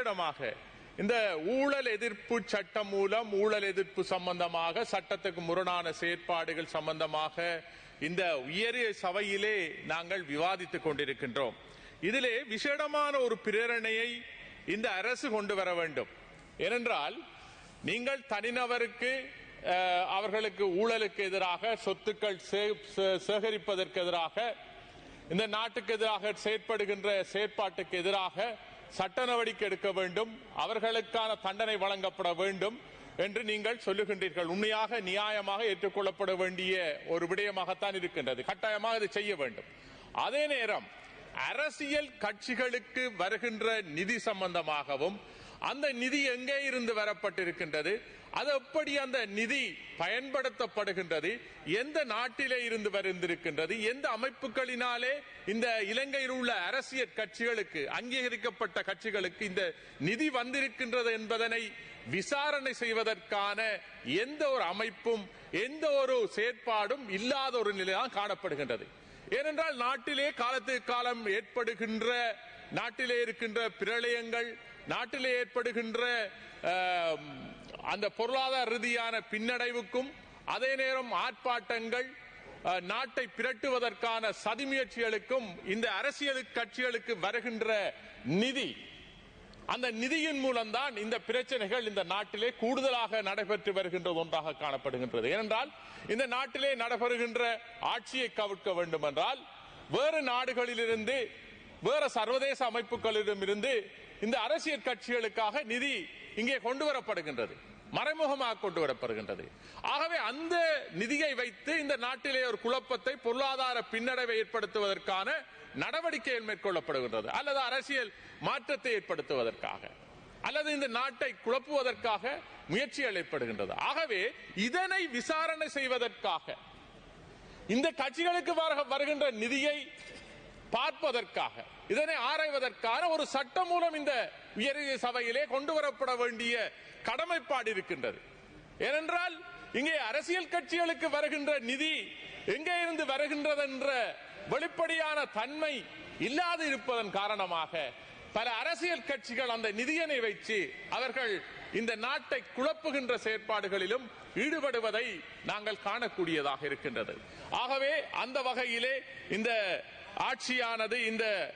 விசேடமாக இந்த ஊழல் எதிர்ப்பு சட்டம் மூலம் ஊழல் எதிர்ப்பு சம்பந்தமாக சட்டத்துக்கு முரணான செயற்பாடுகள் சம்பந்தமாக இந்த உயரிய சபையிலே நாங்கள் விவாதித்துக் கொண்டிருக்கின்றோம். இதிலே விசேடமான ஒரு பிரேரணையை இந்த அரசு கொண்டு வர வேண்டும். ஏனென்றால் நீங்கள் தனிநபருக்கு அவர்களுக்கு ஊழலுக்கு எதிராக சொத்துக்கள் சேகரிப்பதற்கு எதிராக இந்த நாட்டுக்கு எதிராக செயற்படுகின்ற செயற்பாட்டுக்கு எதிராக சட்ட நடவடிக்கை எடுக்க வேண்டும் அவர்களுக்கான தண்டனை வழங்கப்பட வேண்டும் என்று நீங்கள் சொல்லுகின்றீர்கள். உண்மையாக நியாயமாக ஏற்றுக்கொள்ளப்பட வேண்டிய ஒரு விடயமாகத்தான் இருக்கின்றது. கட்டாயமாக இதை செய்ய வேண்டும். அதே நேரம் அரசியல் கட்சிகளுக்கு வருகின்ற நிதி சம்பந்தமாகவும் அந்த நிதி எங்கே இருந்து வரப்பட்டிருக்கின்றது? அது எப்படி அந்த நிதி பயன்படுத்தப்படுகின்றது? எந்த நாட்டிலே இருந்து வருந்திருக்கின்றது எந்த அமைப்புகளினாலே இந்த இலங்கையில் உள்ள அரசியல் கட்சிகளுக்கு அங்கீகரிக்கப்பட்ட கட்சிகளுக்கு இந்த நிதி வந்திருக்கின்றது என்பதனை விசாரணை செய்வதற்கான எந்த ஒரு அமைப்பும் எந்த ஒரு செயற்பாடும் இல்லாத ஒரு நிலைதான் காணப்படுகின்றது. ஏனென்றால் நாட்டிலே காலத்துக்கு காலம் ஏற்படுகின்ற நாட்டிலே இருக்கின்ற பிரளயங்கள் நாட்டிலே ஏற்படுகின்ற அந்த பொருளாதார ரீதியான பின்னடைவுக்கும் அதே நேரம் ஆர்ப்பாட்டங்கள் நாட்டை பிரட்டுவதற்கான சதி முயற்சிகளுக்கும் இந்த அரசியல் கட்சிகளுக்கு வருகின்ற நிதி அந்த நிதியின் மூலம்தான் இந்த பிரச்சனைகள் இந்த நாட்டிலே கூடுதலாக நடைபெற்று வருகின்றது ஒன்றாக காணப்படுகின்றது. ஏனென்றால் இந்த நாட்டிலே நடைபெறுகின்ற ஆட்சியை கவிழ்க்க வேண்டும் என்றால் வேறு நாடுகளிலிருந்து வேறு சர்வதேச அமைப்புகளிடமிருந்து இந்த அரசியல் கட்சிகளுக்காக நிதி இங்கே கொண்டு வரப்படுகின்றது. மறைமுகமாக கொண்டு வரப்படுகின்றது. ஆகவே அந்த நிதியை வைத்து இந்த நாட்டிலே ஒரு குழப்பத்தை பொருளாதார பின்னடைவை ஏற்படுத்துவதற்கான நடவடிக்கைகள் மேற்கொள்ளப்படுகின்றது. அல்லது அரசியல் மாற்றத்தை ஏற்படுத்துவதற்காக. அல்லது இந்த நாட்டை குழப்புவதற்காக முயற்சிகள் ஏற்படுகின்றது ஆகவே இதனை விசாரணை செய்வதற்காக இந்த கட்சிகளுக்கு வர- வருகின்ற நிதியை பார்ப்பதற்காக இதனை ஆராய்வதற்கான ஒரு சட்டம் மூலம் இந்த உயரிய சபையிலே கொண்டு வரப்பட வேண்டிய கடமைப்பாடு இருக்கின்றது. ஏனென்றால் இங்கே அரசியல் கட்சிகளுக்கு வருகின்ற நிதி எங்கே இருந்து வருகின்றது என்ற வெளிப்படையான தன்மை இல்லாது இருப்பதன் காரணமாக பல அரசியல் கட்சிகள் அந்த நிதியனை வைத்து அவர்கள் இந்த நாட்டை குழப்புகின்ற செயற்பாடுகளிலும் ஈடுபடுவதை நாங்கள் காணக்கூடியதாக இருக்கின்றது. ஆகவே அந்த வகையிலே இந்த ஆட்சியானது இந்த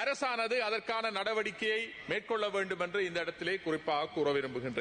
அரசானது அதற்கான நடவடிக்கையை மேற்கொள்ள வேண்டும் என்று இந்த இடத்திலே குறிப்பாக கூற விரும்புகின்றேன்.